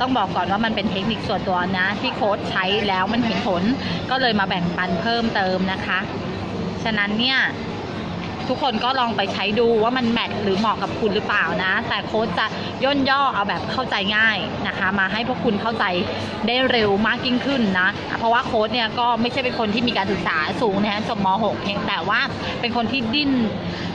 ต้องบอกก่อนว่ามันเป็นเทคนิคส่วนตัวนะ ที่โค้ชใช้แล้วมันเห็นผล ก็เลยมาแบ่งปันเพิ่มเติมนะคะ ฉะนั้นเนี่ย ทุกคนก็ลองไปใช้ดูว่ามันแมทหรือเหมาะกับคุณหรือเปล่านะ แต่โค้ชจะย่นย่อเอาแบบเข้าใจง่ายนะคะ มาให้พวกคุณเข้าใจได้เร็วมากยิ่งขึ้นนะ เพราะว่าโค้ชเนี่ยก็ไม่ใช่เป็นคนที่มีการศึกษาสูงนะฮะจบม .6 เพียงแต่ว่าเป็นคนที่ดิ้น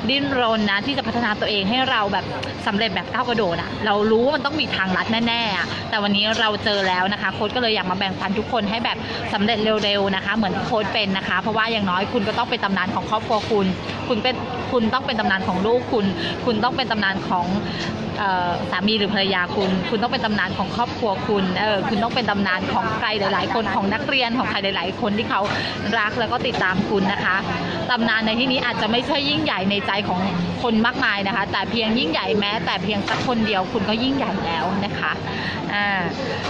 ดิ้นรนนะที่จะพัฒนาตัวเองให้เราแบบสำเร็จแบบก้าวกระโดดอะเรารู้ว่ามันต้องมีทางลัดแน่ๆอะแต่วันนี้เราเจอแล้วนะคะ โค้ชก็เลยอยากมาแบ่งปันทุกคนให้แบบสำเร็จเร็วๆนะคะ เหมือนโค้ชเป็นนะคะ เพราะว่าอย่างน้อยคุณก็ต้องเป็นตำนานของครอบครัวคุณ คุณเป็นคุณต้องเป็นตำนานของลูกคุณ คุณต้องเป็นตำนานของสามีหรือภรรยาคุณ คุณต้องเป็นตำนานของครอบครัวคุณเออคุณต้องเป็นตำนานของใครหลาย ๆ คนของนักเรียนของใครหลาย ๆ คนที่เขารักแล้วก็ติดตามคุณนะคะตำนานในที่นี้อาจจะไม่ใช่ยิ่งใหญ่ในใจของคนมากมายนะคะ แต่เพียงยิ่งใหญ่แม้ แต่เพียงสักคนเดียวคุณก็ยิ่งใหญ่แล้วนะคะอ่า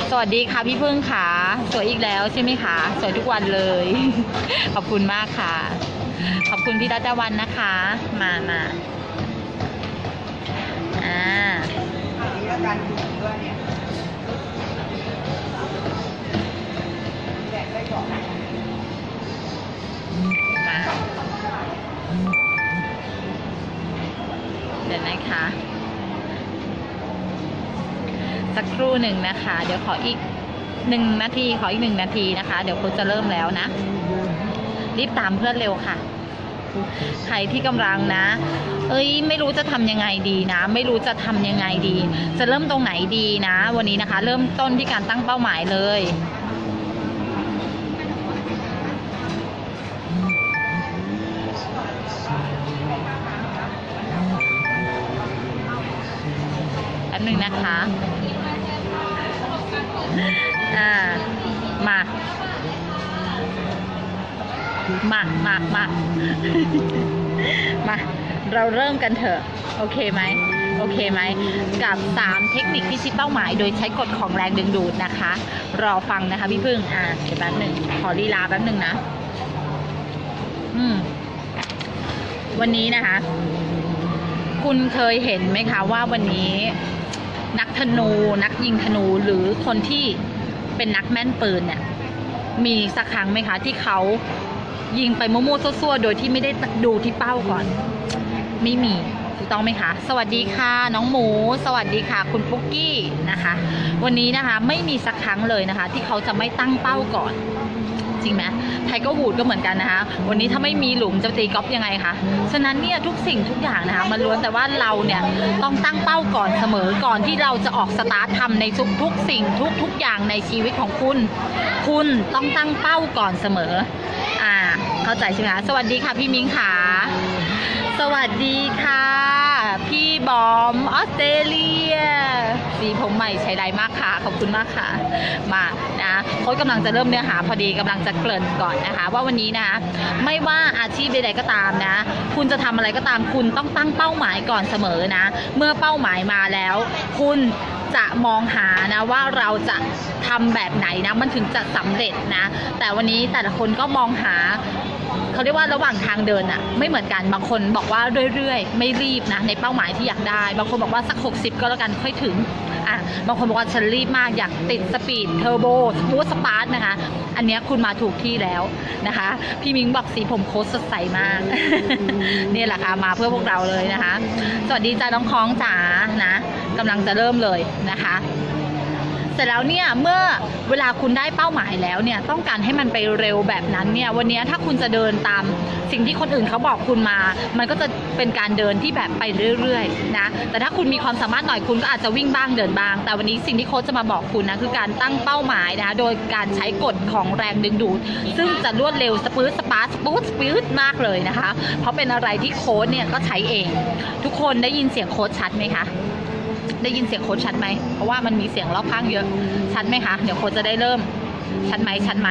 สวัสดีค่ะพี่พึ่งค่ะสวยอีกแล้วใช่ไหมคะสวยทุกวันเลย ขอบคุณมากค่ะ ขอบคุณพี่รัตวันนะคะ มามาอ่านี่ก็การดูด้วยเนี่ยแดกได้ก่อนมาเดี๋ยวนะคะ สักครู่หนึ่งนะคะ เดี๋ยวขออีกหนึ่งนาที ขออีกหนึ่งนาทีนะคะ เดี๋ยวคุณจะเริ่มแล้วนะ รีบตามเพื่อนเร็วค่ะ ใครที่กำลังนะ เอ้ย ไม่รู้จะทำยังไงดีนะ ไม่รู้จะทำยังไงดี จะเริ่มตรงไหนดีนะ วันนี้นะคะ เริ่มต้นที่การตั้งเป้าหมายเลยแป๊บหนึ่งนะคะ อ่า มา มามามามา เราเริ่มกันเถอะ โอเคไหม โอเคไหม กับ 3 เทคนิคพิชิตเป้าหมาย โดยใช้กฎของแรงดึงดูดนะคะ รอฟังนะคะพี่พึ่ง อ่าเดี๋ยวแป๊บหนึ่ง ขอลีลาแป๊บหนึ่งนะ อืม วันนี้นะคะ คุณเคยเห็นไหมคะว่าวันนี้นักธนู นักยิงธนูหรือคนที่เป็นนักแม่นปืนเนี่ยมีสักครั้งไหมคะ ที่เขา ยิงไปมั่วๆซั่วๆโดยที่ไม่ได้ดูที่เป้าก่อน ไม่มีถูกต้องไหมคะ สวัสดีค่ะน้องหมู สวัสดีค่ะ คุณปุ๊กกี้นะคะ วันนี้นะคะไม่มีสักครั้งเลยนะคะ ที่เขาจะไม่ตั้งเป้าก่อน จริงไหมไทเก็วูดก็เหมือนกันนะคะ วันนี้ถ้าไม่มีหลุมจะตีกอล์ฟยังไงคะฉะนั้นเนี่ยทุกสิ่งทุกอย่างนะคะมันล้วนแต่ว่าเราเนี่ยต้องตั้งเป้าก่อนเสมอก่อนที่เราจะออกสตาร์ททำในทุกทุกสิ่งทุกทุกอย่างในชีวิตของคุณ คุณต้องตั้งเป้าก่อนเสมอ เข้าใจใช่ไหมคะสวัสดีค่ะพี่มิ้งค่ะ สวัสดีค่ะ พี่บอมออสเตรเลียสีผมใหม่ใช้ได้มากค่ะ ขอบคุณมากค่ะ มานะโค้ชกำลังจะเริ่มเนื้อหาพอดีกำลังจะเกริ่นก่อนนะคะ ว่าวันนี้นะคะไม่ว่าอาชีพใดๆก็ตามนะ คุณจะทำอะไรก็ตามคุณต้องตั้งเป้าหมายก่อนเสมอนะ เมื่อเป้าหมายมาแล้ว คุณ จะมองหานะว่าเราจะทำแบบไหนนะมันถึงจะสำเร็จนะ แต่วันนี้แต่ละคนก็มองหาเขาเรียกว่าระหว่างทางเดินอะไม่เหมือนกันบางคนบอกว่าเรื่อยๆ ไม่รีบนะในเป้าหมายที่อยากได้ บางคนบอกว่าสัก 60 ก็แล้วกันค่อยถึง อะบางคนบอกว่าฉันรีบมากอยากติดสปีดเทอร์โบสมูทสปาร์ตนะคะ อันนี้คุณมาถูกที่แล้วนะคะ พี่มิงบอกสีผมโคตรสดใสมากเนี่ยแหละค่ะมาเพื่อพวกเราเลยนะคะ สวัสดีจ้าน้องคล้องจ๋านะกำลังจะเริ่มเลยนะคะ เสร็จแล้วเนี่ยเมื่อเวลาคุณได้เป้าหมายแล้วเนี่ยต้องการให้มันไปเร็วแบบนั้นเนี่ยวันนี้ถ้าคุณจะเดินตามสิ่งที่คนอื่นเขาบอกคุณมา มันก็จะเป็นการเดินที่แบบไปเรื่อยๆนะแต่ถ้าคุณมีความสามารถหน่อยคุณก็อาจจะวิ่งบ้างเดินบ้าง แต่วันนี้สิ่งที่โค้ชจะมาบอกคุณนะคือการตั้งเป้าหมายนะคะโดยการใช้กฎของแรงดึงดูด ซึ่งจะรวดเร็วสปื๊ดสปาร์สปูดสปื๊ดมากเลยนะคะ เพราะเป็นอะไรที่โค้ชเนี่ยก็ใช้เอง ทุกคนได้ยินเสียงโค้ชชัดไหมคะ ได้ยินเสียงโค้ชชัดไหม เพราะว่ามันมีเสียงรอบข้างเยอะ ชัดไหมคะ เดี๋ยวโค้ชจะได้เริ่ม ชัดไหม ชัดไหม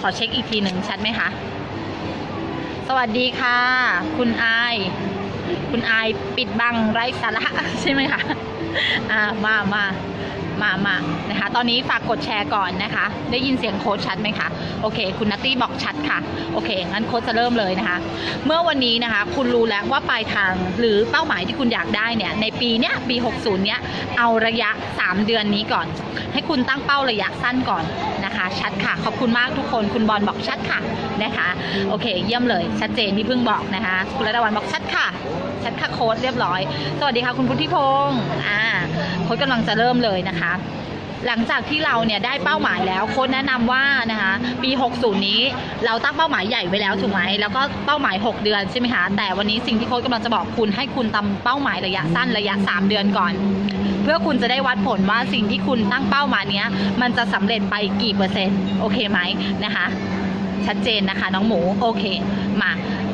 ขอเช็คอีกทีหนึ่งชัดไหมคะ สวัสดีค่ะ คุณไอคุณไอปิดบังไร้สาระใช่ไหมคะ อ่า มามา มามานะคะ ตอนนี้ฝากกดแชร์ก่อนนะคะ ได้ยินเสียงโค้ชชัดไหมคะ โอเค คุณนัตตี้บอกชัดค่ะ โอเค งั้นโค้ชจะเริ่มเลยนะคะ เมื่อวันนี้นะคะ คุณรู้แล้วว่าปลายทางหรือเป้าหมายที่คุณอยากได้เนี่ย ในปีเนี้ย ปี 60 เนี้ย เอาระยะ 3 เดือนนี้ก่อน ให้คุณตั้งเป้าระยะสั้นก่อนนะคะ ชัดค่ะ ขอบคุณมากทุกคน คุณบอลบอกชัดค่ะนะคะ โอเค เยี่ยมเลย ชัดเจนที่เพิ่งบอกนะคะ คุณระดาวันบอกชัดค่ะชัดค่ะโค้ดเรียบร้อย สวัสดีค่ะคุณพุทธิพงศ์อ่า โค้ดกำลังจะเริ่มเลยนะคะหลังจากที่เราเนี่ยได้เป้าหมายแล้วโค้ดแนะนำว่านะคะปี 60 นี้เราตั้งเป้าหมายใหญ่ไว้แล้วถูกไหมแล้วก็เป้าหมาย 6 เดือนใช่ไหมคะแต่วันนี้สิ่งที่โค้ดกำลังจะบอกคุณให้คุณตำเป้าหมายระยะสั้นระยะ 3 เดือนก่อน เพื่อคุณจะได้วัดผลว่าสิ่งที่คุณตั้งเป้ามาเนี้ยมันจะสำเร็จไปกี่เปอร์เซ็นต์โอเคไหมนะคะชัดเจนนะคะน้องหมูโอเคมา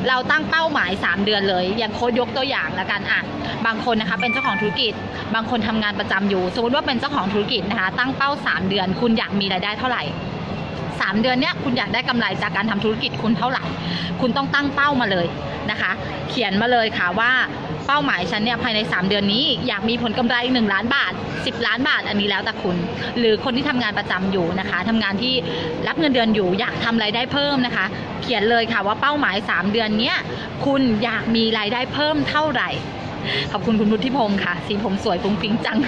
เราตั้งเป้าหมาย 3 เดือนเลย อย่างโค้ดยกตัวอย่างละกันอะบางคนนะคะเป็นเจ้าของธุรกิจ บางคนทำงานประจำอยู่ สมมติว่าเป็นเจ้าของธุรกิจนะคะ ตั้งเป้า 3 เดือน คุณอยากมีรายได้เท่าไหร่3 เดือนเนี้ยคุณอยากได้กำไรจากการทำธุรกิจคุณเท่าไหร่ คุณต้องตั้งเป้ามาเลยนะคะ เขียนมาเลยค่ะว่า เป้าหมายฉันเนี่ยภายใน 3 เดือนนี้ อยากมีผลกำไร1ล้านบาท 10 ล้านบาท อันนี้แล้วแต่คุณ หรือคนที่ทำงานประจำอยู่นะคะทำงานที่รับเงินเดือนอยู่ อยากทำรายได้เพิ่มนะคะ เขียนเลยค่ะว่าเป้าหมาย 3 เดือนเนี้ยคุณอยากมีรายได้เพิ่มเท่าไหร่ ขอบคุณคุณพุทธิพงศ์ค่ะ สีผมสวยฟุ้งฟิ้งจัง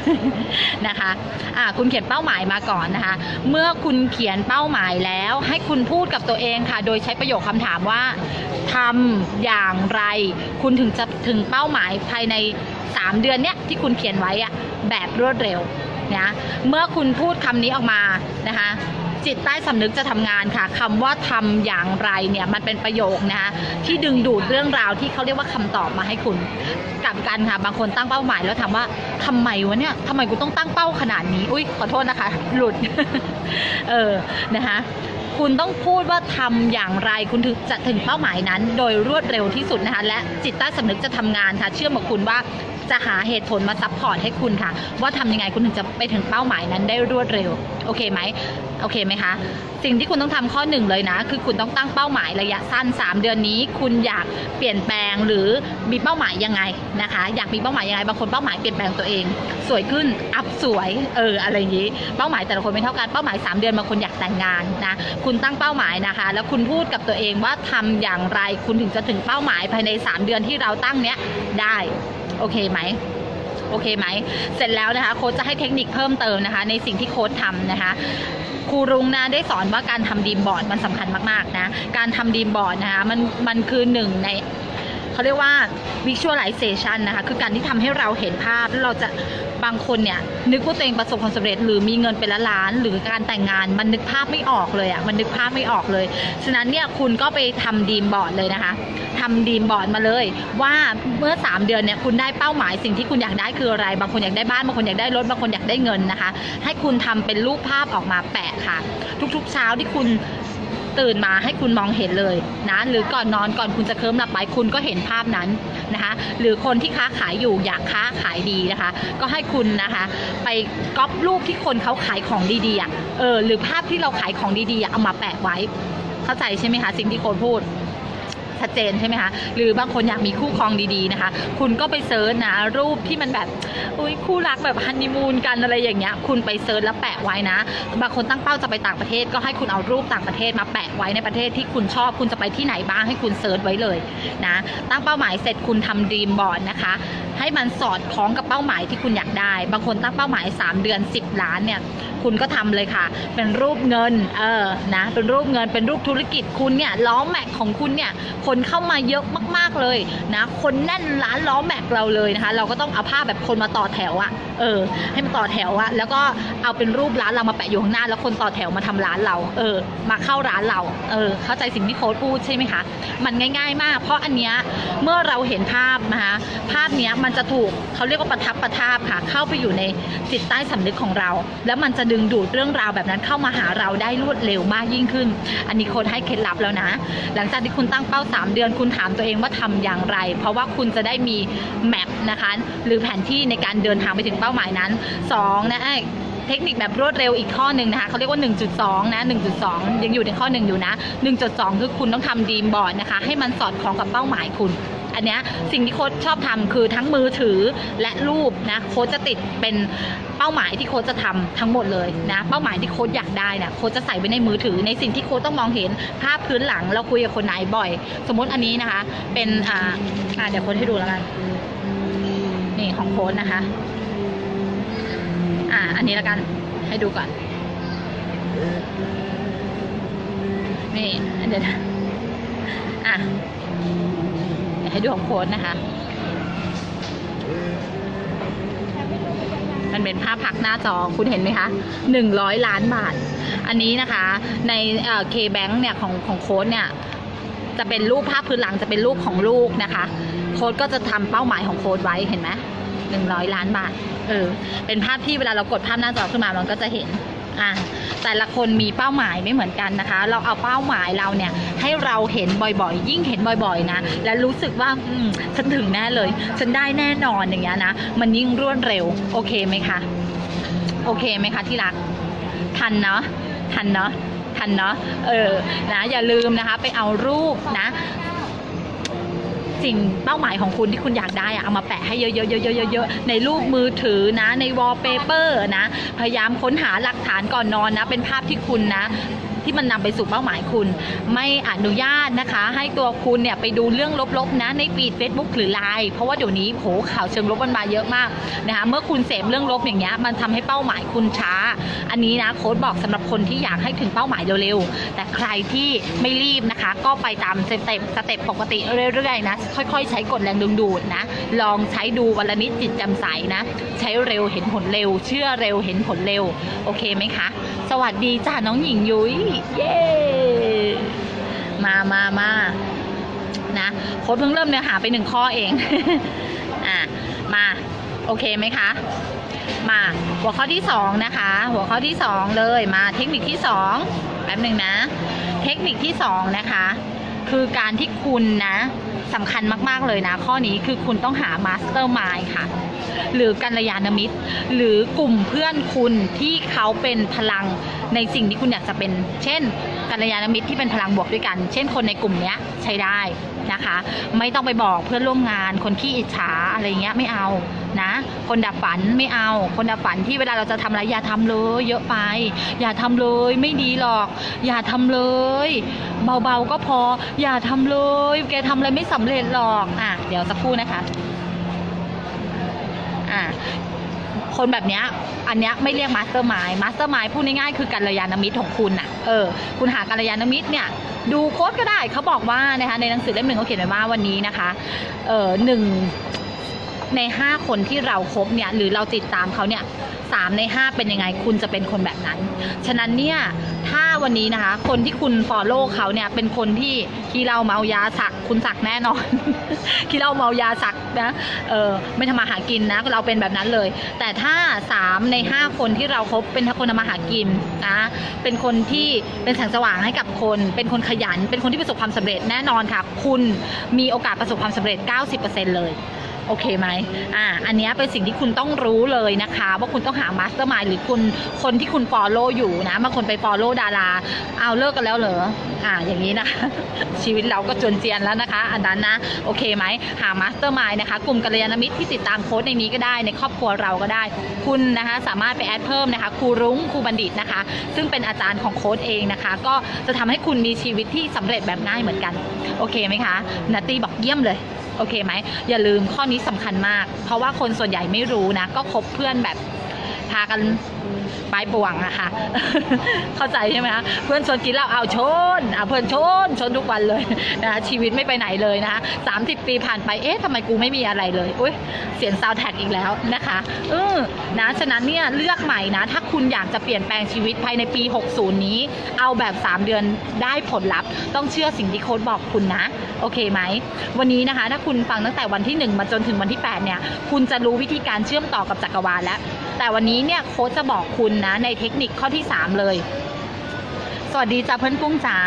นะคะอ่าคุณเขียนเป้าหมายมาก่อนนะคะ เมื่อคุณเขียนเป้าหมายแล้ว ให้คุณพูดกับตัวเองค่ะ โดยใช้ประโยคคำถามว่าทำอย่างไร คุณถึงจะถึงเป้าหมายภายใน 3 เดือนเนี้ยที่คุณเขียนไว้อะแบบรวดเร็วนะเมื่อคุณพูดคำนี้ออกมานะคะ จิตใต้สำนึกจะทำงานค่ะคำว่าทำอย่างไรเนี่ยมันเป็นประโยคนะคะที่ดึงดูดเรื่องราวที่เขาเรียกว่าคำตอบมาให้คุณกลับกันค่ะ บางคนตั้งเป้าหมายแล้วถามว่าทำไมวะเนี่ยทำไมกูต้องตั้งเป้าขนาดนี้ อุ้ยขอโทษนะคะ หลุด เออนะคะ คุณต้องพูดว่าทำอย่างไรคุณถึงจะถึงเป้าหมายนั้น โดยรวดเร็วที่สุดนะคะ และจิตใต้สำนึกจะทำงานค่ะ เชื่อมกับคุณว่าจะหาเหตุผลมาซัพพอร์ตให้คุณค่ะ ว่าทำยังไงคุณถึงจะไปถึงเป้าหมายนั้นได้รวดเร็ว โอเคไหมโอเคไหมคะสิ่งที่คุณต้องทำข้อหนึ่งเลยนะ คือคุณต้องตั้งเป้าหมายระยะสั้น 3 เดือนนี้ คุณอยากเปลี่ยนแปลงหรือมีเป้าหมายยังไงนะคะ อยากมีเป้าหมายยังไงบางคนเป้าหมายเปลี่ยนแปลงตัวเอง สวยขึ้นอัพสวยเอออะไรอย่างนี้เป้าหมายแต่ละคนไม่เท่ากันเป้าหมาย 3 เดือนบางคนอยากแต่งงานนะคุณตั้งเป้าหมายนะคะ แล้วคุณพูดกับตัวเองว่าทำอย่างไรคุณถึงจะถึงเป้าหมายภายใน 3 เดือนที่เราตั้งเนี้ยได้โอเคไหม โอเคไหม เสร็จแล้วนะคะโค้ชจะให้เทคนิคเพิ่มเติมนะคะ ในสิ่งที่โค้ชทำนะคะครูรุงนะได้สอนว่าการทำดีมบอร์ดมันสำคัญมากๆนะ การทำดีมบอร์ดนะคะมันมันคือหนึ่งใน เขาเรียกว่า visualization นะคะ คือการที่ทำให้เราเห็นภาพ แล้วเราจะบางคนเนี่ย นึกว่าตัวเองประสบความสำเร็จ หรือมีเงินเป็นล้านหรือการแต่งงาน มันนึกภาพไม่ออกเลยอะ่ะมันนึกภาพไม่ออกเลย ฉะนั้นเนี่ยคุณก็ไปทำดีมบอร์ดเลยนะคะทำดีมบอร์ดมาเลย ว่าเมื่อ 3 เดือนเนี่ยคุณได้เป้าหมายสิ่งที่คุณอยากได้คืออะไร บางคนอยากได้บ้านบางคนอยากได้รถบางคนอยากได้เงินนะคะ ให้คุณทำเป็นรูปภาพออกมาแปะค่ะ ทุกๆเช้าที่คุณ ตื่นมาให้คุณมองเห็นเลยนะหรือก่อนนอนก่อนคุณจะเคลิ้มหลับไปคุณก็เห็นภาพนั้นนะคะหรือคนที่ค้าขายอยู่อยากค้าขายดีนะคะ ก็ให้คุณนะคะ ไปก๊อปรูปที่คนเขาขายของดีๆเออหรือภาพที่เราขายของดีๆเอามาแปะไว้ เข้าใจใช่ไหมคะสิ่งที่โคนพูด ชัดเจนใช่ไหมคะหรือบางคนอยากมีคู่ครองดีๆนะคะ คุณก็ไปเซิร์ชนะรูปที่มันแบบอุ้ยคู่รักแบบฮันนีมูนกันอะไรอย่างเงี้ยคุณไปเซิร์ชแล้วแปะไว้นะ บางคนตั้งเป้าจะไปต่างประเทศก็ให้คุณเอารูปต่างประเทศมาแปะไว้ในประเทศที่คุณชอบคุณจะไปที่ไหนบ้างให้คุณเซิร์ชไว้เลยนะตั้งเป้าหมายเสร็จคุณทำดีมบอร์ดนะคะ ให้มันสอดคล้องกับเป้าหมายที่คุณอยากได้ บางคนตั้งเป้าหมาย 3 เดือน 10 ล้านเนี่ยคุณก็ทำเลยค่ะ เป็นรูปเงินเออนะเป็นรูปเงินเป็นรูปธุรกิจคุณเนี่ยล้อแม็กของคุณเนี่ยคนเข้ามาเยอะมาก ๆเลยนะคนแน่นร้านล้อแม็กเราเลยนะคะ เราก็ต้องเอาภาพแบบคนมาต่อแถวอะ เออ ให้มันต่อแถวอะแล้วก็เอาเป็นรูปร้านเรามาแปะอยู่ข้างหน้า แล้วคนต่อแถวมาทำร้านเรา เออ มาเข้าร้านเรา เออ เข้าใจสิ่งที่โค้ดพูดใช่ไหมคะ มันง่าย ๆ มาก เพราะอันเนี้ยเมื่อเราเห็นภาพนะคะภาพเนี้ยมันจะถูกเขาเรียกว่าประทับประทาบค่ะ เข้าไปอยู่ในจิตใต้สำนึกของเรา แล้วมันจะดึงดูดเรื่องราวแบบนั้นเข้ามาหาเราได้รวดเร็วมากยิ่งขึ้น อันนี้โค้ดให้เคล็ดลับแล้วนะ หลังจากที่คุณตั้งเป้า 3 เดือนคุณถามตัวเองว่าทำอย่างไร เพราะว่าคุณจะได้มีแมปนะคะ หรือแผนที่ในการเดินทางไปถึงเป้าาหมายนั้น2นะเทคนิคแบบรวดเร็วอีกข้อหนึ่งนะคะเขาเรียกว่า 1.2 นะ 1.2 ยังอยู่ในข้อหนึ่งอยู่นะ 1.2 คือคุณต้องทำดีมบอร์ดนะคะ ให้มันสอดคล้องกับเป้าหมายคุณอันนเนี้ยสิ่งที่โค้ชชอบทำคือทั้งมือถือและรูปนะโค้ชจะติดเป็นเป้าหมายที่โค้ชจะทำทั้งหมดเลยนะเป้าหมายที่โค้ชอยากได้นะโค้ชจะใส่ไว้ในมือถือ ในสิ่งที่โค้ชต้องมองเห็นภาพพื้นหลังเราคุยกับคนไหนบ่อย สมมติอันนี้นะคะ เป็นอ่าเดี๋ยวโค้ชให้ดูแล้วกันนี่ของโค้ชนะคะ อ่า อันนี้แล้วกัน ให้ดูก่อน นี่เดี๋ยวนะอะให้ดูของโค้ดนะคะ มันเป็นภาพพักหน้าจอคุณเห็นไหมคะหนึ่งร้อยล้านบาท อันนี้นะคะ ในเคแบงค์เนี่ยของของโค้ดเนี่ยจะเป็นรูปภาพพื้นหลังจะเป็นรูปของลูกนะคะ โค้ดก็จะทำเป้าหมายของโค้ดไว้เห็นไหม หนึ่งร้อยล้านบาท เออ เป็นภาพที่เวลาเรากดภาพหน้าจอขึ้นมามันก็จะเห็น อ่าแต่ละคนมีเป้าหมายไม่เหมือนกันนะคะ เราเอาเป้าหมายเราเนี่ย ให้เราเห็นบ่อยๆ ยิ่งเห็นบ่อยๆ นะ และรู้สึกว่า อืม ฉันถึงแน่เลย ฉันได้แน่นอนอย่างเงี้ยนะ มันยิ่งรวดเร็ว โอเคไหมคะ โอเคไหมคะที่รัก ทันเนาะ ทันเนาะทันเนาะ เออ นะ อย่าลืมนะคะ ไปเอารูปนะ สิ่งเป้าหมายของคุณที่คุณอยากได้อะเอามาแปะให้เยอะๆๆๆๆๆในรูปมือถือนะในวอลเปเปอร์นะ พยายามค้นหาหลักฐานก่อนนอนนะ เป็นภาพที่คุณนะที่มันนำไปสู่เป้าหมายคุณ ไม่อนุญาตนะคะ ให้ตัวคุณเนี่ยไปดูเรื่องลบๆนะในฟีด Facebook หรือไลน์เพราะว่าเดี๋ยวนี้โหข่าวเชิงลบมันมาเยอะมากนะคะเมื่อคุณเสพเรื่องลบอย่างเงี้ยมันทำให้เป้าหมายคุณช้า อันนี้นะโค้ดบอกสำหรับคนที่อยากให้ถึงเป้าหมายเร็วๆ แต่ใครที่ไม่รีบนะคะ ก็ไปตามสเต็ปสเต็ปปกติเรื่อยๆนะค่อยๆ ใช้กดแรงดึงดูดนะลองใช้ดูวันละนิดจิตจำใสนะ ใช้เร็วเห็นผลเร็ว เชื่อเร็วเห็นผลเร็ว โอเคไหมคะ สวัสดีจ้าน้องหญิงยุ้ยเย้มามามานะโค้ดเพิ่งเริ่มเนื้อหาไปหนึ่งข้อเอง อะ มา โอเคไหมคะ มาหัวข้อที่สองนะคะ หัวข้อที่สองเลยมาเทคนิคที่สองแป๊บหนึ่งนะ เทคนิคที่สองนะคะ คือการที่คุณนะสำคัญมากๆเลยนะ ข้อนี้คือคุณต้องหามาสเตอร์มายค่ะ หรือกัลยาณมิตร หรือกลุ่มเพื่อนคุณที่เขาเป็นพลัง ในสิ่งที่คุณอยากจะเป็น เช่นกัลยาณมิตรที่เป็นพลังบวกด้วยกัน เช่นคนในกลุ่มนี้ใช้ได้นะคะ ไม่ต้องไปบอกเพื่อนร่วมงานคนที่อิจฉาอะไรเงี้ยไม่เอานะ คนดับฝันไม่เอา คนดับฝันที่เวลาเราจะทำอะไรอย่าทำเลย เยอะไป อย่าทำเลยไม่ดีหรอก อย่าทำเลย เบาๆก็พอ อย่าทำเลย แกทำอะไรไม่สำเร็จหรอกอะเดี๋ยวสักครู่นะคะอ่า คนแบบเนี้ยอันเนี้ยไม่เรียกมาสเตอร์มายมาสเตอร์มายพูดง่ายๆคือกัลยาณมิตรของคุณน่ะเออคุณหากัลยาณมิตรเนี่ยดูโค้ดก็ได้เขาบอกว่านะคะในหนังสือเล่มหนึ่งเขาเขียนไว้ว่าวันนี้นะคะเออหนึ่ง ในห้าคนที่เราครบเนี่ยหรือเราติดตามเขาเนี่ยสามในห้าเป็นยังไงคุณจะเป็นคนแบบนั้น ฉะนั้นเนี่ยถ้าวันนี้นะคะ คนที่คุณฟอลโล่เขาเนี่ยเป็นคนที่ที่เราเมายาสัก คุณสักแน่นอนที่เราเมายาสักนะเออไม่ทำมาหากินนะเราเป็นแบบนั้นเลย แต่ถ้า 3 ใน 5 คนที่เราครบเป็นคนทำมาหากินนะเป็นคนที่เป็นแสงสว่างให้กับคน เป็นคนขยัน เป็นคนที่ประสบความสำเร็จแน่นอนค่ะ คุณมีโอกาสประสบความสำเร็จ 90%เลย โอเคไหมอ่าอันนี้เป็นสิ่งที่คุณต้องรู้เลยนะคะ ว่าคุณต้องหามาสเตอร์มายหรือคุณคนที่คุณฟอลโล่อยู่นะบางคนไปฟอลโล่ดารา เอาเลิกกันแล้วเหรออ่าอย่างนี้นะคะ ชีวิตเราก็จนเจียนแล้วนะคะ อันนั้นนะโอเคไหมหามาสเตอร์มายนะคะ กลุ่มกัลยาณมิตรที่ติดตามโค้ดในนี้ก็ได้ในครอบครัวเราก็ได้ คุณนะคะสามารถไปแอดเพิ่มนะคะครูรุ้งครูบัณฑิตนะคะ ซึ่งเป็นอาจารย์ของโค้ดเองนะคะ ก็จะทำให้คุณมีชีวิตที่สำเร็จแบบง่ายเหมือนกัน โอเคไหมคะนัตตี้บอกเยี่ยมเลย โอเคไหมอย่าลืมข้อนี้สำคัญมาก เพราะว่าคนส่วนใหญ่ไม่รู้นะ ก็คบเพื่อนแบบพากัน ปลายป่วงอะค่ะ เข้าใจใช่ไหมคะเพื่อนชนกินเหล้าเอาชนเอาเพื่อนชนชนทุกวันเลยนะคะชีวิตไม่ไปไหนเลยนะคะสามสิบปีผ่านไปเอ๊ะทำไมกูไม่มีอะไรเลยอุ้ยเสียงซาวแท็กอีกแล้วนะคะเออนะฉะนั้นเนี่ยเลือกใหม่นะ ถ้าคุณอยากจะเปลี่ยนแปลงชีวิตภายในปี 60 นี้ เอาแบบ 3 เดือนได้ผลลัพธ์ ต้องเชื่อสิ่งที่โค้ดบอกคุณนะ โอเคไหม วันนี้นะคะ ถ้าคุณฟังตั้งแต่วันที่ 1 มาจนถึงวันที่ 8 เนี่ย คุณจะรู้วิธีการเชื่อมต่อกับจักรวาลแล้ว แต่วันนี้เนี่ยโค้ชจะบอกคุณนะ ในเทคนิคข้อที่ 3 เลย สวัสดีจ้าเพื่อนกุ้งจ๋า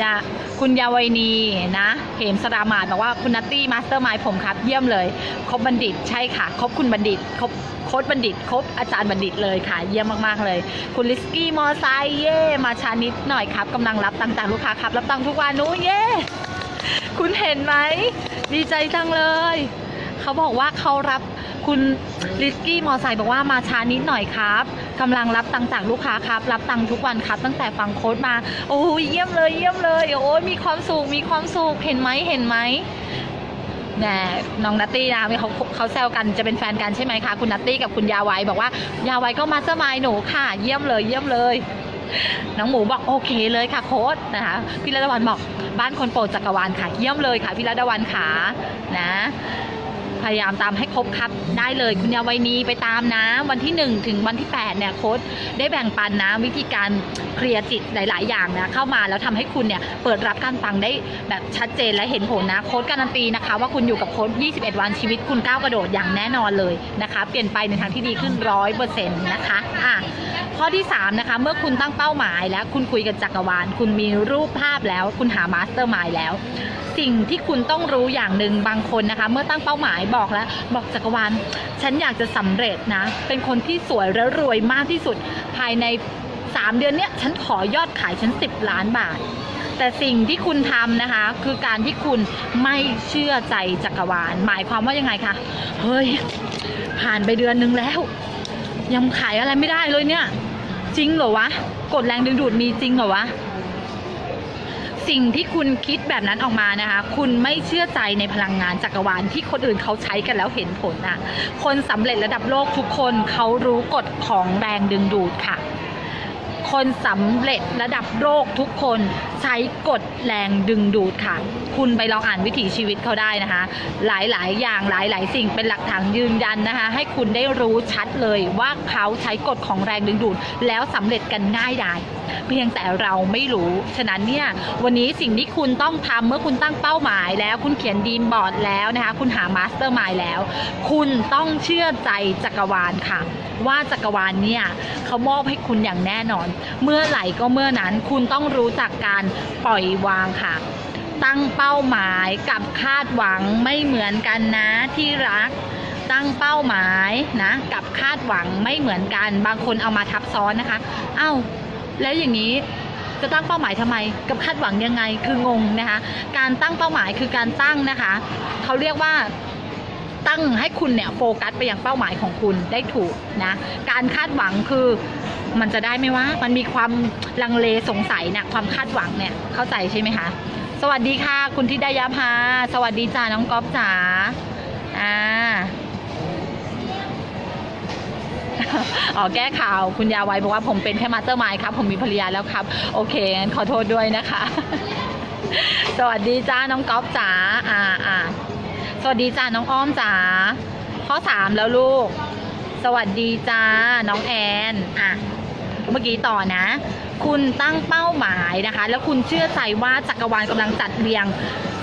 ยาคุณยาวัยนีนะเหมสรามาดบอกว่าคุณนัตตี้มาสเตอร์มายผมครับ เยี่ยมเลยครบบัณฑิตใช่ค่ะครบคุณบัณฑิตครบโค้ดบัณฑิตครบอาจารย์บัณฑิตเลยค่ะ เยี่ยมมากๆเลย คุณลิสกี้มอไซเย่มาชานิดหน่อยครับกำลังรับตังค์จากลูกค้าครับ รับตังทุกวันนู้เย่คุณเห็นไหม ดีใจจังเลย เขาบอกว่าเขารับคุณลิสกี้มอไซค์บอกว่ามาช้านิดหน่อยครับกำลังรับตังจากลูกค้าครับ รับตังทุกวันครับ ตั้งแต่ฟังโค้ดมา โอ้ยเยี่ยมเลยเยี่ยมเลยโอ้ยมีความสุขมีความสุขเห็นไหมเห็นไหมแหมน้องนัตตี้นะเขาเขาแซวกันจะเป็นแฟนกันใช่ไหมคะคุณนัตตี้กับคุณยาไวบอกว่ายาไวก็มาสมายหนูค่ะ เยี่ยมเลยเยี่ยมเลยน้องหมูบอกโอเคเลยค่ะโค้ดนะคะพี่รัตวันบอกบ้านคนโปรดจักรวาลค่ะ เยี่ยมเลยค่ะพี่รัตวันขานะ พยายามตามให้ครบครับได้เลยคุณยาวัยนี้ไปตามนะวันที่ 1 ถึงวันที่ 8 เนี่ยโค้ดได้แบ่งปันนะวิธีการเคลียร์จิตหลาย ๆ อย่างนะเข้ามาแล้วทำให้คุณเนี่ยเปิดรับการฟังได้แบบชัดเจนและเห็นผลนะโค้ดการันตีนะคะ ว่าคุณอยู่กับโค้ด 21 วันชีวิตคุณก้าวกระโดดอย่างแน่นอนเลยนะคะ เปลี่ยนไปในทางที่ดีขึ้นร้อยเปอร์เซ็นต์นะคะอะข้อที่ 3 นะคะ เมื่อคุณตั้งเป้าหมายแล้วคุณคุยกับจักรวาล คุณมีรูปภาพแล้ว คุณหามาสเตอร์มายแล้ว สิ่งที่คุณต้องรู้อย่างหนึ่งบางคนนะคะ เมื่อตั้งเป้าหมายบอกแล้ว บอกจักรวาลฉันอยากจะสำเร็จนะ เป็นคนที่สวยและรวยมากที่สุด ภายใน 3 เดือนเนี้ยฉันขอยอดขายฉัน 10 ล้านบาท แต่สิ่งที่คุณทำนะคะ คือการที่คุณไม่เชื่อใจจักรวาล หมายความว่ายังไงคะเฮ้ยผ่านไปเดือนนึงแล้ว ยังขายอะไรไม่ได้เลยเนี่ย จริงเหรอวะกดแรงดึงดูดมีจริงเหรอวะ สิ่งที่คุณคิดแบบนั้นออกมานะคะ คุณไม่เชื่อใจในพลังงานจักรวาลที่คนอื่นเขาใช้กันแล้วเห็นผลอะ คนสำเร็จระดับโลกทุกคนเขารู้กฎของแรงดึงดูดค่ะ คนสำเร็จระดับโลกทุกคนใช้กฎแรงดึงดูดค่ะ คุณไปลองอ่านวิถีชีวิตเขาได้นะคะ หลายๆ อย่างหลายๆ สิ่งเป็นหลักฐานยืนยันนะคะ ให้คุณได้รู้ชัดเลยว่าเขาใช้กฎของแรงดึงดูด แล้วสำเร็จกันง่ายดายเพียงแต่เราไม่รู้ ฉะนั้นเนี่ยวันนี้สิ่งที่คุณต้องทำเมื่อคุณตั้งเป้าหมาย แล้วคุณเขียนดีมบอร์ดแล้วนะคะ คุณหามาสเตอร์มายแล้ว คุณต้องเชื่อใจจักรวาลค่ะ ว่าจักรวาลเนี่ยเขามอบให้คุณอย่างแน่นอน เมื่อไหร่ก็เมื่อนั้นคุณต้องรู้จักการปล่อยวางค่ะ ตั้งเป้าหมายกับคาดหวังไม่เหมือนกันนะที่รัก ตั้งเป้าหมายนะกับคาดหวังไม่เหมือนกัน บางคนเอามาทับซ้อนนะคะ เอ้า แล้วอย่างนี้จะตั้งเป้าหมายทำไม กับคาดหวังยังไงคืองงนะคะ การตั้งเป้าหมายคือการตั้งนะคะ เขาเรียกว่า ตั้งให้คุณเนี่ยโฟกัสไปยังเป้าหมายของคุณได้ถูกนะ การคาดหวังคือมันจะได้ไหมวะมันมีความลังเลสงสัยเนี่ยความคาดหวังเนี่ยเข้าใจใช่ไหมคะสวัสดีค่ะ คุณธิดายาภาสวัสดีจ้าน้องก๊อฟจ๋าอ่าอ๋อแก้ข่าวคุณยาไว้บอกว่าผมเป็นแค่มาสเตอร์มายครับ ผมมีภรรยาแล้วครับ โอเคงั้นขอโทษด้วยนะคะ สวัสดีจ้าน้องก๊อฟจ๋าอ่าอ่า สวัสดีจ้าน้องอ้อมจ๋าข้อสามแล้วลูก สวัสดีจ้าน้องแอนอะเมื่อกี้ต่อนะ คุณตั้งเป้าหมายนะคะ แล้วคุณเชื่อใจว่าจักรวาลกำลังจัดเรียง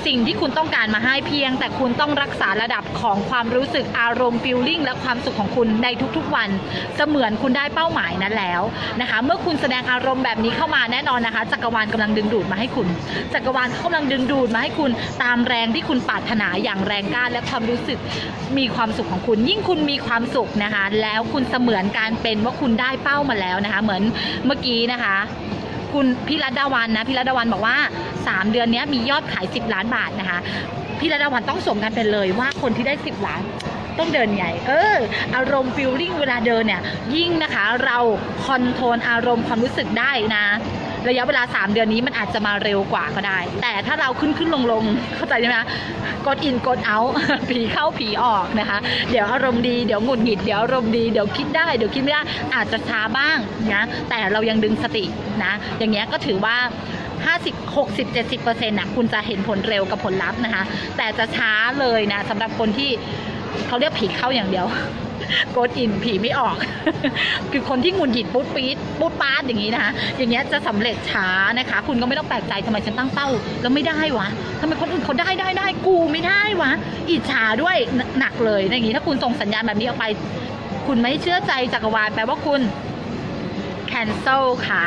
สิ่งที่คุณต้องการมาให้เพียง แต่คุณต้องรักษาระดับของความรู้สึกอารมณ์ฟิลลิ่งและความสุขของคุณในทุกๆวัน เสมือนคุณได้เป้าหมายนั้นแล้วนะคะ เมื่อคุณแสดงอารมณ์แบบนี้เข้ามาแน่นอนนะคะจักรวาลกำลังดึงดูดมาให้คุณจักรวาลเขากำลังดึงดูดมาให้คุณตามแรงที่คุณปรารถนาอย่างแรงกล้าและความรู้สึกมีความสุขของคุณ ยิ่งคุณมีความสุขนะคะ แล้วคุณเสมือนการเป็นว่าคุณได้เป้ามาแล้วนะคะ เหมือนเมื่อกี้นะคะ คุณพี่รัตดาวันนะพี่รัตดาวันบอกว่า 3 เดือนนี้มียอดขาย 10 ล้านบาทนะคะพี่รัตดาวันต้องสมกันเป็นเลยว่าคนที่ได้ 10 ล้านต้องเดินใหญ่ เออ อารมณ์ฟิลลิ่งเวลาเดินเนี่ย ยิ่งนะคะเราคอนโทรลอารมณ์ความรู้สึกได้นะ ระยะเวลา 3 เดือนนี้มันอาจจะมาเร็วกว่าก็ได้ แต่ถ้าเราขึ้นขึ้นลงลงเข้าใจใช่ไหมคะกดอินกดเอาผีเข้าผีออกนะคะ เดี๋ยวอารมณ์ดีเดี๋ยวหงุดหงิดเดี๋ยวอารมณ์ดีเดี๋ยวคิดได้เดี๋ยวคิดไม่ได้อาจจะช้าบ้างนะแต่เรายังดึงสตินะ อย่างเงี้ยก็ถือว่า50 60 70เปอร์เซ็นต์นะคุณจะเห็นผลเร็วกับผลลัพธ์นะคะ แต่จะช้าเลยนะสำหรับคนที่เขาเรียกผีเข้าอย่างเดียว โกดอินผีไม่ออก คือคนที่งุนหงิดปุ๊ดปี๊ดปุ๊ดปาดอย่างนี้นะคะอย่างเงี้ยจะสำเร็จช้านะคะ คุณก็ไม่ต้องแปลกใจทำไมฉันตั้งเป้า แล้วไม่ได้วะทำไมคนอื่นเขาได้ได้ได้กูไม่ได้วะอิจฉาด้วยหนักเลยอย่างนี้ถ้าคุณส่งสัญญาณแบบนี้ออกไป คุณไม่เชื่อใจจักรวาลแปลว่าคุณ cancel ค่ะ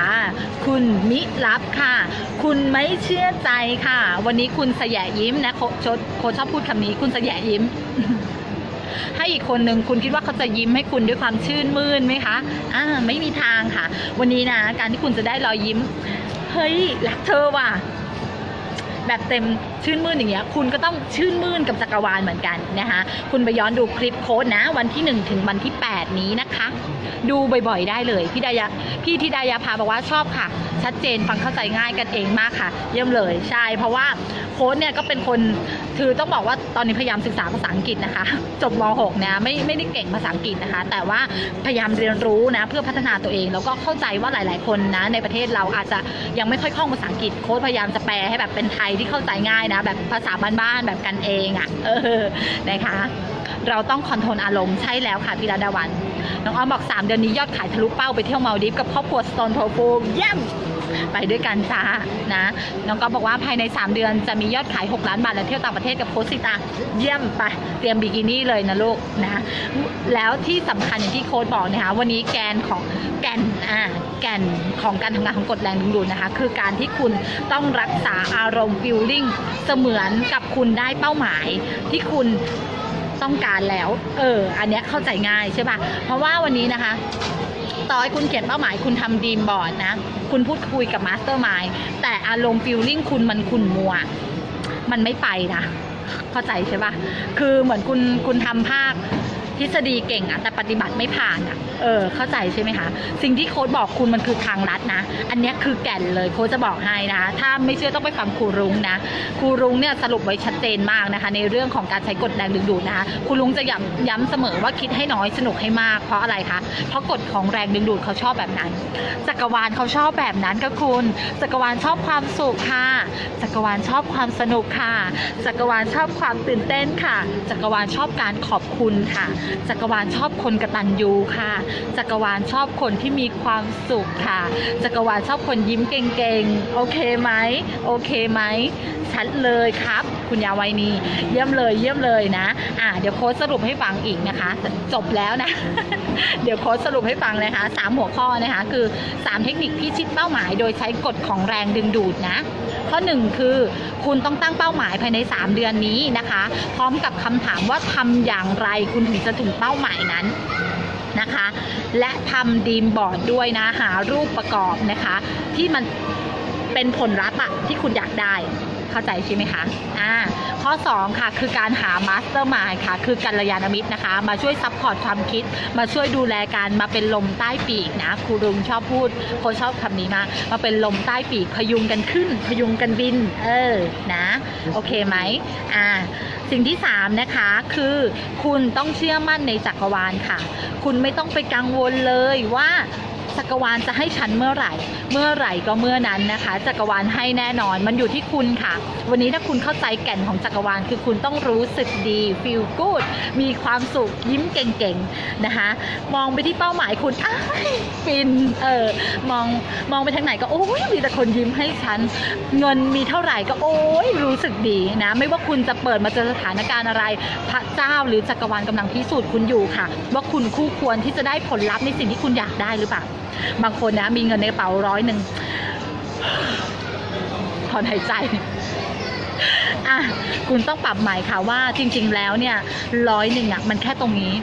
คุณมิรับค่ะ คุณไม่เชื่อใจค่ะ วันนี้คุณสยะยิ้มนะโคชโคชชอบพูดคำนี้ คุณสยะยิ้ม ให้อีกคนหนึ่งคุณคิดว่าเขาจะยิ้มให้คุณด้วยความชื่นมื่นไหมคะอ่าไม่มีทางค่ะ วันนี้นะ การที่คุณจะได้รอยยิ้ม เฮ้ยรักเธอว่ะ แบบเต็ม ชื่นมื่นอย่างเงี้ยคุณก็ต้องชื่นมื่นกับจักรวาลเหมือนกันนะคะคุณไปย้อนดูคลิปโค้ดนะ วันที่ 1 ถึงวันที่ 8 นี้นะคะ ดูบ่อยๆได้เลยพี่ดายาพี่ธิดายาพาบอกว่าชอบค่ะ ชัดเจนฟังเข้าใจง่ายกันเองมากค่ะ เยี่ยมเลยใช่เพราะว่าโค้ดเนี่ยก็เป็นคนคือต้องบอกว่าตอนนี้พยายามศึกษาภาษาอังกฤษนะคะ จบม .6 เนี่ยไม่ไม่ได้เก่งภาษาอังกฤษนะคะ แต่ว่าพยายามเรียนรู้นะเพื่อพัฒนาตัวเอง แล้วก็เข้าใจว่าหลาย ๆ คนนะในประเทศเราอาจจะยังไม่ค่อยคล่องภาษาอังกฤษโค้ดพยายามจะแปลให้แบบเป็นไทยที่เข้าใจง่ายนะ แบบภาษาบ้านๆแบบกันเองอะ่ะ เออนะคะ เราต้องคอนโทรลอารมณ์ใช่แล้วค่ะพี่ระดาวันน้องอ้อมบอก 3 เดือนนี้ยอดขายทะลุเป้าไปเที่ยวมาลดิฟกับครอบครัวสโตนโ f ฟูเยี่ยม ไปด้วยกันจ้านะน้องก็บอกว่าภายใน 3 เดือนจะมียอดขาย 6 ล้านบาทและเที่ยวต่างประเทศกับโคสิตาเยี่ยมไปเตรียมบิกินี่เลยนะลูกนะแล้วที่สำคัญอย่างที่โค้ดบอกนะคะวันนี้แกนของแกนอ่าแกนของการทำงานของกฎแรงดึงดูดนะคะ คือการที่คุณต้องรักษาอารมณ์ฟิลลิ่งเสมือนกับคุณได้เป้าหมายที่คุณต้องการแล้ว เออ อันเนี้ยเข้าใจง่ายใช่ปะเพราะว่าวันนี้นะคะ ต่อให้คุณเขียนเป้าหมายคุณทำดีมบอร์ดนะ คุณพูดคุยกับมาสเตอร์มายแต่อารมณ์ฟิลลิ่งคุณมันคุณมัว มันไม่ไปนะ เข้าใจใช่ปะคือเหมือนคุณคุณทำภาค ฤษฎีเก่งอะแต่ปฏิบัติไม่ผ่านอะเออ เข้าใจใช่ไหมคะ สิ่งที่โค้ดบอกคุณมันคือทางลัดนะ อันเนี้ยคือแก่นเลยโค้ดจะบอกให้นะคะ ถ้าไม่เชื่อต้องไปฟังครูรุ้งนะ ครูรุ้งเนี่ยสรุปไว้ชัดเจนมากนะคะ ในเรื่องของการใช้กฎแรงดึงดูดนะคะ ครูรุ้งจะย้ำย้ำเสมอว่าคิดให้น้อยสนุกให้มาก เพราะอะไรคะ เพราะกฎของแรงดึงดูดเขาชอบแบบนั้น จักรวาลเขาชอบแบบนั้นก็คุณ จักรวาลชอบความสุขค่ะ จักรวาลชอบความสนุกค่ะ จักรวาลชอบความตื่นเต้นค่ะ จักรวาลชอบการขอบคุณค่ะจักรวาลชอบคนกระตัญญูค่ะ จักรวาลชอบคนที่มีความสุขค่ะ จักรวาลชอบคนยิ้มเก่งๆ โอเคไหม โอเคไหม ชัดเลยครับ คุณยาวัยนีเยี่ยมเลย เยี่ยมเลยนะ อ่า เดี๋ยวโค้ดสรุปให้ฟังอีกนะคะ จบแล้วนะ เดี๋ยวโค้ดสรุปให้ฟังนะคะสามหัวข้อนะคะ คือสามเทคนิคพิชิตเป้าหมาย โดยใช้กฎของแรงดึงดูดนะ ข้อหนึ่งคือ คุณต้องตั้งเป้าหมายภายใน 3 เดือนนี้นะคะ พร้อมกับคำถามว่าทำอย่างไรคุณถึงจะถึงเป้าหมายนั้นนะคะ และทำดีมบอร์ดด้วยนะ หารูปประกอบนะคะ ที่มันเป็นผลลัพธ์อะที่คุณอยากได้ เข้าใจใช่ไหมคะอ่าข้อ 2 ค่ะ คือการหามาสเตอร์มายค่ะ คือกัลยาณมิตรนะคะ มาช่วยซัพพอร์ตความคิด มาช่วยดูแลการมาเป็นลมใต้ปีกนะครูรุงชอบพูดโคชชอบคำนี้มากมาเป็นลมใต้ปีกพยุงกันขึ้น พยุงกันบิน เออนะโอเคไหมอ่าสิ่งที่ 3 นะคะคือคุณต้องเชื่อมั่นในจักรวาลค่ะ คุณไม่ต้องไปกังวลเลยว่า จักรวาลจะให้ฉันเมื่อไหร่ เมื่อไหร่ก็เมื่อนั้นนะคะ จักรวาลให้แน่นอน มันอยู่ที่คุณค่ะ วันนี้ถ้าคุณเข้าใจแก่นของจักรวาลคือคุณต้องรู้สึกดี feel good มีความสุขยิ้มเก่งๆนะคะ มองไปที่เป้าหมายคุณอ้ายฟินเออมองมองไปทางไหนก็โอ้ยมีแต่คนยิ้มให้ฉัน เงินมีเท่าไหร่ก็โอ้ยรู้สึกดีนะ ไม่ว่าคุณจะเปิดมาเจอสถานการณ์อะไร พระเจ้าหรือจักรวาลกำลังพิสูจน์คุณอยู่ค่ะ ว่าคุณคู่ควรที่จะได้ผลลัพธ์ในสิ่งที่คุณอยากได้หรือเปล่า บางคนนะมีเงินในกระเป๋าร้อยหนึ่งถอนหายใจอะคุณต้องปรับใหม่ค่ะว่าจริง ๆ แล้วเนี่ยร้อยหนึ่งอะมันแค่ตรงนี้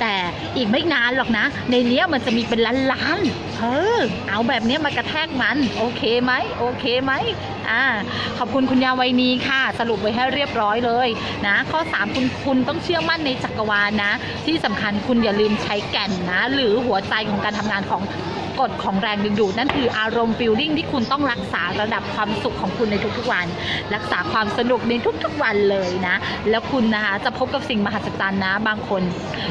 แต่อีกไม่นานหรอกนะ ในเนี้ยมันจะมีเป็นล้านๆเออเอาแบบเนี้ยมากระแทกมัน โอเคไหมโอเคไหมอ่าขอบคุณคุณยาวัยนีค่ะ สรุปไว้ให้เรียบร้อยเลยนะ ข้อ 3 คุณคุณต้องเชื่อมั่นในจักรวาลนะ ที่สำคัญคุณอย่าลืมใช้แก่นนะ หรือหัวใจของการทำงานของ กฎของแรงดึงดูดนั่นคืออารมณ์ฟิลลิ่งที่คุณต้องรักษาระดับความสุขของคุณในทุกๆวัน รักษาความสนุกในทุกๆวันเลยนะ แล้วคุณนะคะจะพบกับสิ่งมหัศจรรย์นะ บางคน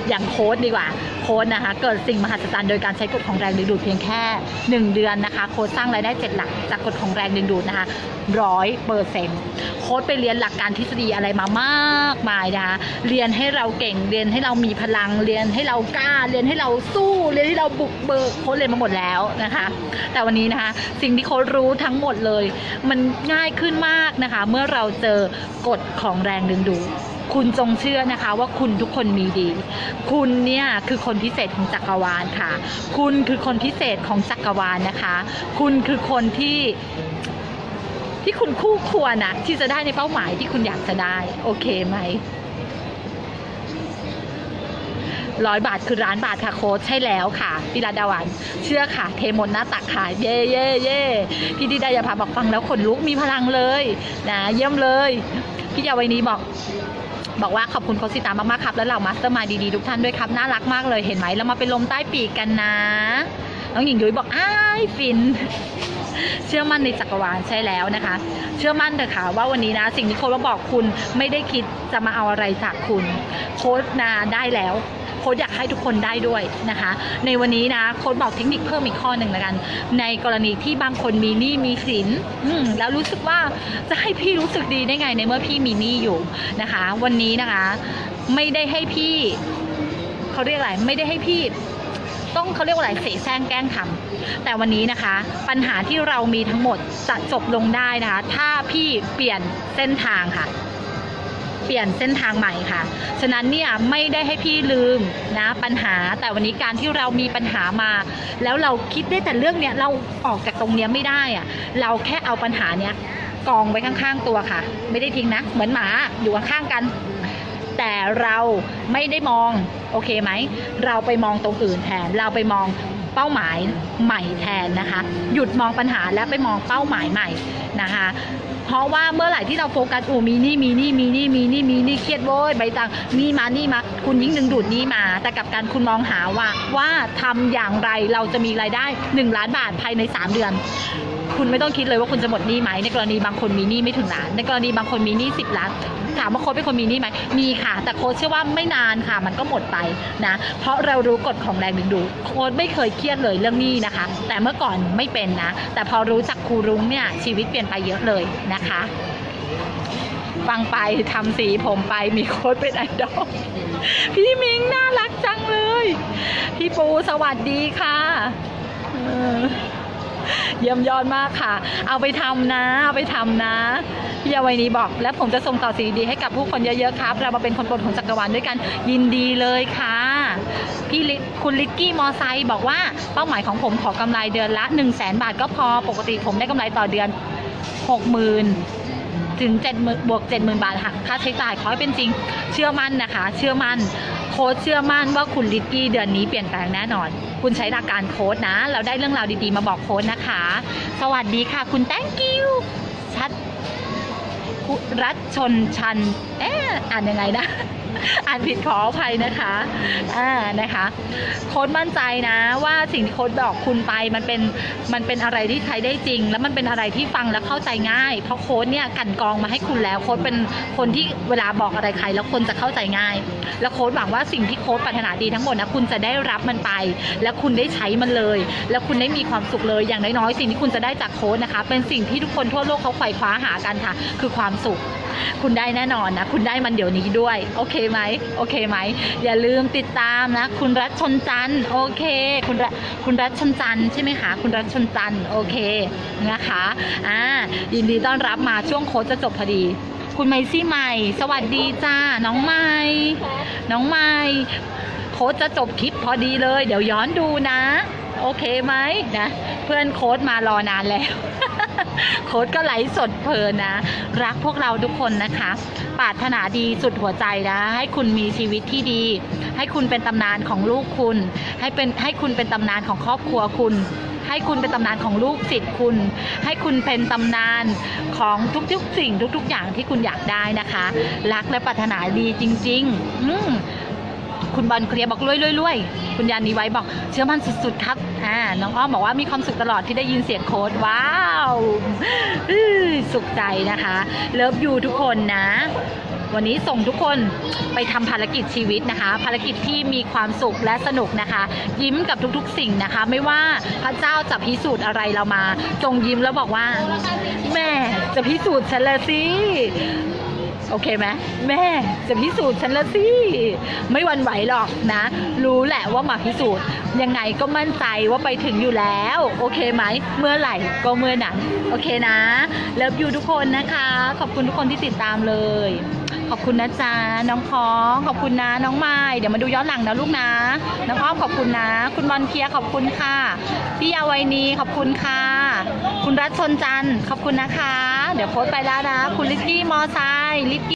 อย่างโค้ดดีกว่าโค้ดนะคะเกิดสิ่งมหัศจรรย์โดยการใช้กฎของแรงดึงดูดเพียงแค่ 1 เดือนนะคะ โค้ดสร้างรายได้เจ็ดหลักจากกฎของแรงดึงดูดนะคะร้อยเปอร์เซ็นต์โค้ดไปเรียนหลักการทฤษฎีอะไรมามากมายนะคะเรียนให้เราเก่งเรียนให้เรามีพลังเรียนให้เรากล้า เรียนให้เราสู้เรียนให้เราบุกเบิกโค้ดเรียนมาหมดแล้วนะคะ แต่วันนี้นะคะ สิ่งที่โค้ดรู้ทั้งหมดเลย มันง่ายขึ้นมากนะคะ เมื่อเราเจอกฎของแรงดึงดูดคุณจงเชื่อนะคะว่าคุณทุกคนมีดี คุณเนี่ยคือคนพิเศษของจักรวาลค่ะ คุณคือคนพิเศษของจักรวาลนะคะ คุณคือคนที่ที่คุณคู่ควรอะที่จะได้ในเป้าหมายที่คุณอยากจะได้ โอเคไหม ร้อยบาทคือร้านบาทค่ะโค้ชใช่แล้วค่ะพี่รัตดาวันเชื่อค่ะ เทมดหน้าตักค่ะเย่เย่เย่พี่ดิดายาภาบอกฟังแล้วขนลุกมีพลังเลยนะเยี่ยมเลยพี่ยาวัยนี้บอกบอกว่าขอบคุณโค้ชสิตามากๆครับ แล้วเหล่ามาสเตอร์มาดีๆทุกท่านด้วยครับ น่ารักมากเลยเห็นไหมเรามาเป็นลมใต้ปีกกันนะ น้องหญิงยุ้ยบอกอ้ายฟิน เชื่อมั่นในจักรวาลใช่แล้วนะคะ เชื่อมั่นเถอะค่ะว่าวันนี้นะ สิ่งที่โค้ชมาบอกคุณไม่ได้คิดจะมาเอาอะไรจากคุณ โค้ชนาได้แล้ว ค้ชอยากให้ทุกคนได้ด้วยนะคะ ในวันนี้นะโค้ชบอกเทคนิคเพิ่มอีกข้อหนึ่งละกัน ในกรณีที่บางคนมีหนี้มีสินอืแล้วรู้สึกว่าจะให้พี่รู้สึกดีได้ไงในเมื่อพี่มีหนี้อยู่นะคะ วันนี้นะคะไม่ได้ให้พี่เขาเรียกอะไรไม่ได้ให้พี่ต้องเขาเรียกว่าอะไรเสแสร้งแกล้งทำแต่วันนี้นะคะ ปัญหาที่เรามีทั้งหมดจะจบลงได้นะคะ ถ้าพี่เปลี่ยนเส้นทางค่ะ เปลี่ยนเส้นทางใหม่ค่ะ ฉะนั้นเนี่ยไม่ได้ให้พี่ลืมนะปัญหา แต่วันนี้การที่เรามีปัญหามา แล้วเราคิดได้แต่เรื่องเนี้ยเราออกจากตรงเนี้ยไม่ได้อะเราแค่เอาปัญหาเนี้ยกองไว้ข้างๆตัวค่ะ ไม่ได้ทิ้งนะ เหมือนหมาอยู่ข้างๆกัน แต่เราไม่ได้มองโอเคไหม เราไปมองตรงอื่นแทน เราไปมองเป้าหมายใหม่แทนนะคะ หยุดมองปัญหาและไปมองเป้าหมายใหม่นะคะ เพราะว่าเมื่อไหร่ที่เราโฟกัสอูมีนี่มีนี่มีนี่มีนี่มีนี่เครียดโว้ยใบตังนี่มานี่มา คุณยิ่งดึงดูดนี่มา แต่กับการคุณมองหาว่าว่าทำอย่างไรเราจะมีรายได้ 1 ล้านบาทภายใน 3 เดือน คุณไม่ต้องคิดเลยว่าคุณจะหมดหนี้ไหมในกรณีบางคนมีหนี้ไม่ถึงล้าน ในกรณีบางคนมีหนี้สิบล้าน ถามว่าโค้ชเป็นคนมีหนี้ไหมมีค่ะ แต่โค้ชเชื่อว่าไม่นานค่ะ มันก็หมดไปนะ เพราะเรารู้กฎของแรงดึงดูดโค้ชไม่เคยเครียดเลยเรื่องหนี้นะคะ แต่เมื่อก่อนไม่เป็นนะ แต่พอรู้จักครูรุ้งเนี่ยชีวิตเปลี่ยนไปเยอะเลยนะคะฟังไปทำสีผมไปมีโค้ชเป็นไอดอลพี่มิงน่ารักจังเลย พี่ปูสวัสดีค่ะ เยี่ยมยอดมากค่ะ เอาไปทำนะ เอาไปทำนะพี่ยาวัยนี้บอก และผมจะส่งต่อสีดีให้กับผู้คนเยอะๆครับ เรามาเป็นคนโปรดของจักรวาลด้วยกันยินดีเลยค่ะพี่คุณลิกกี้มอไซค์บอกว่าเป้าหมายของผมขอกำไรเดือนละ 1 0 0 0 0แบาทก็พอปกติผมได้กำไรต่อเดือน 60,000 ถึง7จ็ดบวก 70,000 บาทหักค่าใช้จ่ายขอให้เป็นจริงเชื่อมั่นนะคะ เชื่อมั่นโค้ชเชื่อมั่นว่าคุณลิกกี้เดือนนี้เปลี่ยนแปลงแน่นอน คุณใช้หลักการโค้ดนะ เราได้เรื่องราวดีๆมาบอกโค้ดนะคะ สวัสดีค่ะ คุณ thank you ชัดรัชชนชันเอ๊ะอ่านยังไงนะ อ่านผิดขออภัยนะคะ อ่านะคะ โค้ดมั่นใจนะว่าสิ่งที่โค้ดบอกคุณไปมันเป็นมันเป็นอะไรที่ใช้ได้จริง แล้วมันเป็นอะไรที่ฟังแล้วเข้าใจง่าย เพราะโค้ดเนี่ยกันกองมาให้คุณแล้วโค้ดเป็นคนที่เวลาบอกอะไรใคร แล้วคนจะเข้าใจง่าย แล้วโค้ดหวังว่าสิ่งที่โค้ดปรารถนาดีทั้งหมดนะคุณจะได้รับมันไป และคุณได้ใช้มันเลย แล้วคุณได้มีความสุขเลยอย่างน้อยๆสิ่งที่คุณจะได้จากโค้ดนะคะ เป็นสิ่งที่ทุกคนทั่วโลกเขาไขว่คว้าหากันค่ะ คือความสุข คุณได้แน่นอนนะ คุณได้มันเดี๋ยวนี้ด้วย โอเคไหมโอเคไหม อย่าลืมติดตามนะ คุณรัชชนจันทร์โอเค คุณรัคุณรัชชนจันทร์ใช่ไหมคะคุณรัชชนจันทร์โอเคนะคะอ่ายินดีต้อนรับมาช่วงโค้ชจะจบพอดีคุณไมซี่ใหม่ สวัสดีจ้า น้องใหม่ น้องใหม่ โค้ชจะจบคลิปพอดีเลย เดี๋ยวย้อนดูนะ โอเคไหมนะ เพื่อนโค้ดมารอนานแล้ว โค้ดก็ไลฟ์สดเพลินนะ รักพวกเราทุกคนนะคะ ปรารถนาดีสุดหัวใจนะ ให้คุณมีชีวิตที่ดี ให้คุณเป็นตำนานของลูกคุณ ให้เป็นให้คุณเป็นตำนานของครอบครัวคุณให้คุณเป็นตำนานของลูกศิษย์คุณ ให้คุณเป็นตำนานของทุกๆสิ่งทุก ๆ อย่างที่คุณอยากได้นะคะ รักและปรารถนาดีจริง ๆ อืม คุณบอลเคลียร์บอกรวยรวยรวยคุณยานีไว้บอกเชื่อมั่นสุดๆครับอ่าน้องอ้อมบอกว่ามีความสุขตลอดที่ได้ยินเสียงโค้ดว้าวสุขใจนะคะ เลิฟยูทุกคนนะ วันนี้ส่งทุกคนไปทำภารกิจชีวิตนะคะ ภารกิจที่มีความสุขและสนุกนะคะ ยิ้มกับทุกๆสิ่งนะคะ ไม่ว่าพระเจ้าจะพิสูจน์อะไรเรามา จงยิ้มแล้วบอกว่าแม่จะพิสูจน์ฉันแล้วสิ อเคไหมแม่จะพิสูจน์ฉันแล้วสิ ไม่หวันไหวหรอกนะ รู้แหละว่ามาพิสูจน์ ยังไงก็มั่นใจว่าไปถึงอยู่แล้ว โอเคไหม เมื่อไหร่ก็เมื่อนั้น โอเคนะ เลิฟยูทุกคนนะคะ ขอบคุณทุกคนที่ติดตามเลย ขอบคุณนะจ๊ะน้องค้องขอบคุณนะน้องไม้เดี๋ยวมาดูย้อนหลังนะลูกนะน้องอ้อมขอบคุณนะ คุณบอลเคียร์ขอบคุณค่ะพี่ยาวัยนีขอบคุณค่ะ คุณรัชชนจันทร์ขอบคุณนะคะ เดี๋ยวโพสต์ไปแล้วนะ คุณลิกกี้มอไซลิกกี้